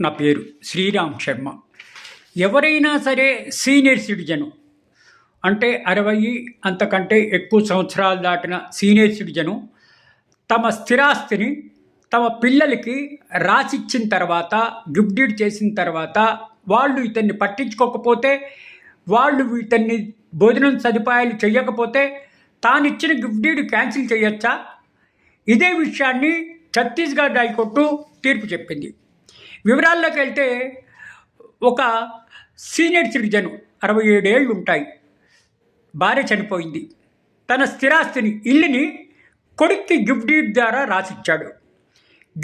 నా పేరు శ్రీరామ్ శర్మ. ఎవరైనా సరే సీనియర్ సిటిజను అంటే అరవై అంతకంటే ఎక్కువ సంవత్సరాలు దాటిన సీనియర్ సిటిజను తమ స్థిరాస్తిని తమ పిల్లలకి రాసిచ్చిన తర్వాత గిఫ్ట్ డీడ్ చేసిన తర్వాత వాళ్ళు ఇతన్ని పట్టించుకోకపోతే వాళ్ళు ఇతన్ని భోజనం సదుపాయాలు చేయకపోతే తానిచ్చిన గిఫ్ట్ డీడ్ క్యాన్సిల్ చేయొచ్చా? ఇదే విషయాన్ని ఛత్తీస్గఢ్ హైకోర్టు తీర్పు చెప్పింది. వివరాల్లోకి వెళ్తే ఒక సీనియర్ సిటిజన్ అరవై ఏడేళ్ళు ఉంటాయి. భార్య చనిపోయింది. తన స్థిరాస్తిని ఇల్లుని కొడుక్కి గిఫ్ట్ డీడ్ ద్వారా రాసిచ్చాడు.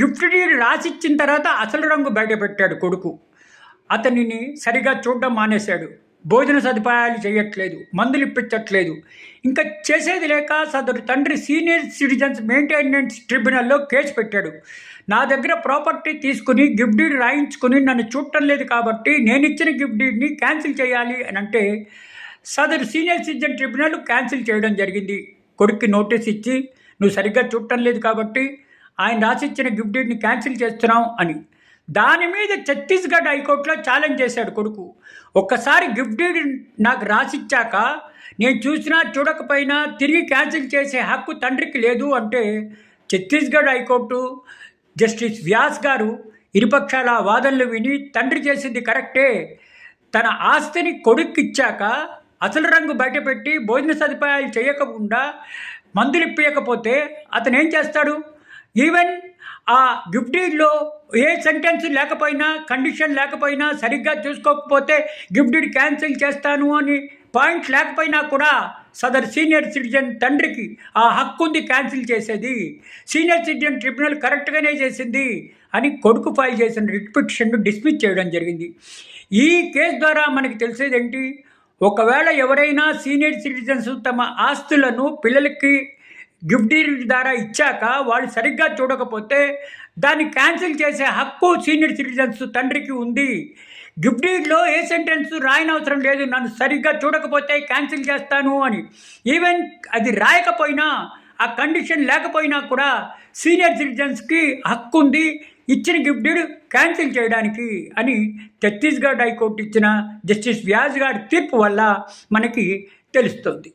గిఫ్ట్ డీడ్ రాసిచ్చిన తర్వాత అసలు రంగు బయటపెట్టాడు కొడుకు. అతనిని సరిగా చూడడం మానేశాడు. భోజన సదుపాయాలు చేయట్లేదు మందులు ఇప్పించట్లేదు. ఇంకా చేసేది లేక సదరు తండ్రి సీనియర్ సిటిజన్స్ మెయింటెనెన్స్ ట్రిబ్యునల్లో కేసు పెట్టాడు. నా దగ్గర ప్రాపర్టీ తీసుకుని గిఫ్ట్ డీడ్ రాయించుకుని నన్ను చూడటం లేదు కాబట్టి నేను ఇచ్చిన గిఫ్ట్ డీడ్ని క్యాన్సిల్ చేయాలి అని అంటే సదరు సీనియర్ సిటిజన్ ట్రిబ్యునల్ క్యాన్సిల్ చేయడం జరిగింది. కొడుక్కి నోటీస్ ఇచ్చి నువ్వు సరిగ్గా చూడటం లేదు కాబట్టి ఆయన రాసిచ్చిన గిఫ్ట్ డీడ్ని క్యాన్సిల్ చేస్తున్నావు అని. దాని మీద ఛత్తీస్గఢ్ హైకోర్టులో ఛాలెంజ్ చేశాడు కొడుకు. ఒక్కసారి గిఫ్ట్ డీడ్ నాకు రాసిచ్చాక నేను చూసినా చూడకపోయినా తిరిగి క్యాన్సిల్ చేసే హక్కు తండ్రికి లేదు అంటే ఛత్తీస్గఢ్ హైకోర్టు జస్టిస్ వ్యాస్ గారు ఇరుపక్షాల వాదనలు విని తండ్రి చేసింది కరెక్టే. తన ఆస్తిని కొడుక్కి ఇచ్చాక అసలు రంగు బయటపెట్టి భోజన సదుపాయాలు చేయకుండా మందులు ఇప్పకపోతే అతను ఏం చేస్తాడు? ఈవెన్ ఆ గిఫ్టీడ్లో ఏ సెంటెన్స్ లేకపోయినా కండిషన్ లేకపోయినా సరిగ్గా చూసుకోకపోతే గిఫ్టీడ్ క్యాన్సిల్ చేస్తాను అని పాయింట్ లేకపోయినా కూడా సదర్ సీనియర్ సిటిజన్ తండ్రికి ఆ హక్కు ఉంది క్యాన్సిల్ చేసేది. సీనియర్ సిటిజన్ ట్రిబ్యునల్ కరెక్ట్గానే చేసింది అని కొడుకు ఫైల్ చేసిన రిట్ పిటిషన్ను డిస్మిస్ చేయడం జరిగింది. ఈ కేసు ద్వారా మనకి తెలిసేది ఏంటి ఒకవేళ ఎవరైనా సీనియర్ సిటిజన్స్ తమ ఆస్తులను పిల్లలకి గిఫ్ట్ డీల్ ద్వారా ఇచ్చాక వాళ్ళు సరిగ్గా చూడకపోతే దాన్ని క్యాన్సిల్ చేసే హక్కు సీనియర్ సిటిజన్స్ తండ్రికి ఉంది. గిఫ్ట్ డీడ్లో ఏ సెంటెన్స్ రాయనవసరం లేదు. నన్ను సరిగ్గా చూడకపోతే క్యాన్సిల్ చేస్తాను అని. ఈవెన్ అది రాయకపోయినా ఆ కండిషన్ లేకపోయినా కూడా సీనియర్ సిటిజన్స్కి హక్కు ఉంది. ఇచ్చిన గిఫ్ట్ డీడ్ క్యాన్సిల్ చేయడానికి అని ఛత్తీస్గఢ్ హైకోర్టు ఇచ్చిన జస్టిస్ వ్యాజ్ గారి తీర్పు వల్ల మనకి తెలుస్తుంది.